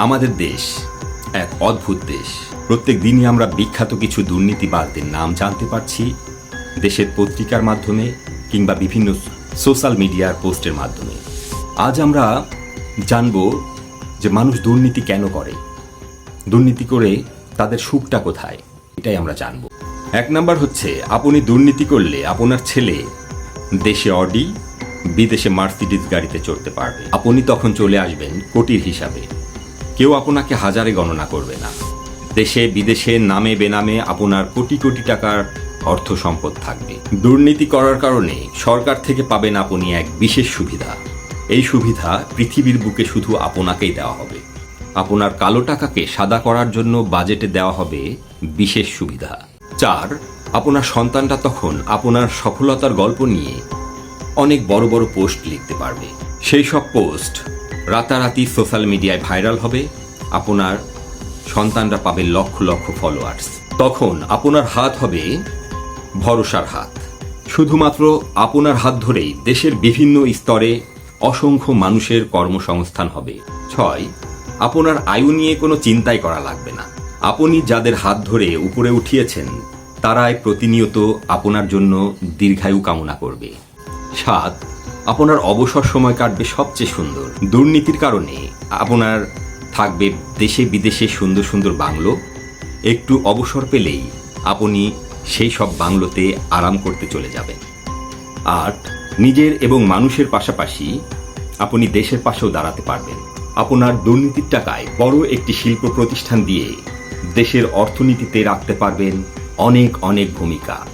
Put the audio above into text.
আমাদের দেশ এক অদ্ভুত দেশ। প্রত্যেক দিনই আমরা বিখ্যাত কিছু দুর্নীতিবাদদের নাম জানতে পারছি দেশের পত্রিকার মাধ্যমে কিংবা বিভিন্ন সোশ্যাল মিডিয়ার পোস্টের মাধ্যমে। আজ আমরা জানব যে মানুষ দুর্নীতি কেন করে? দুর্নীতি করে তাদের সুখটা কোথায়? এটাই আমরা জানব। এক নাম্বার হচ্ছে, আপনি দুর্নীতি করলে আপনার ছেলে দেশে অডি, বিদেশে মার্সিডিজ গাড়িতে চড়তে পারবে। আপনি তখন চলে আসবেন কোটির হিসাবে। কেউ আপনাকে হাজারে গণনা করবে না। দেশে, বিদেশে, নামে, বেনামে আপনার কোটি কোটি টাকার অর্থ সম্পদ থাকবে। দুর্নীতি করার কারণে সরকার থেকে পাবেন আপনি এক বিশেষ সুবিধা। এই সুবিধা পৃথিবীর বুকে শুধু আপনাকেই দেওয়া হবে। আপনার কালো টাকাকে সাদা করার জন্য বাজেটে দেওয়া হবে বিশেষ সুবিধা। চার, আপনার সন্তানটা তখন আপনার সফলতার গল্প নিয়ে অনেক বড় বড় পোস্ট লিখতে পারবে। সেই সব পোস্ট রাতারাতি সোশ্যাল মিডিয়ায় ভাইরাল হবে, আপনার সন্তানরা পাবে লক্ষ লক্ষ ফলোয়ার্স তখন আপনার হাত হবে ভরসার হাত। শুধুমাত্র আপনার হাত ধরেই দেশের বিভিন্ন স্তরে অসংখ্য মানুষের কর্মসংস্থান হবে। ছয়, আপনার আয়ু নিয়ে কোনো চিন্তাই করা লাগবে না। আপনি যাদের হাত ধরে উপরে উঠিয়েছেন, তারাই প্রতিনিয়ত আপনার জন্য দীর্ঘায়ু কামনা করবে। সাত আপনার অবসর সময় কাটবে সবচেয়ে সুন্দর। দুর্নীতির কারণে আপনার থাকবে দেশে বিদেশে সুন্দর সুন্দর বাংলো। একটু অবসর পেলেই আপনি সেই সব বাংলোতে আরাম করতে চলে যাবেন। আট নিজের এবং মানুষের পাশাপাশি আপনি দেশের পাশেও দাঁড়াতে পারবেন। আপনার দুর্নীতির টাকায় বড় একটি শিল্প প্রতিষ্ঠান দিয়ে দেশের অর্থনীতিতে রাখতে পারবেন অনেক অনেক ভূমিকা।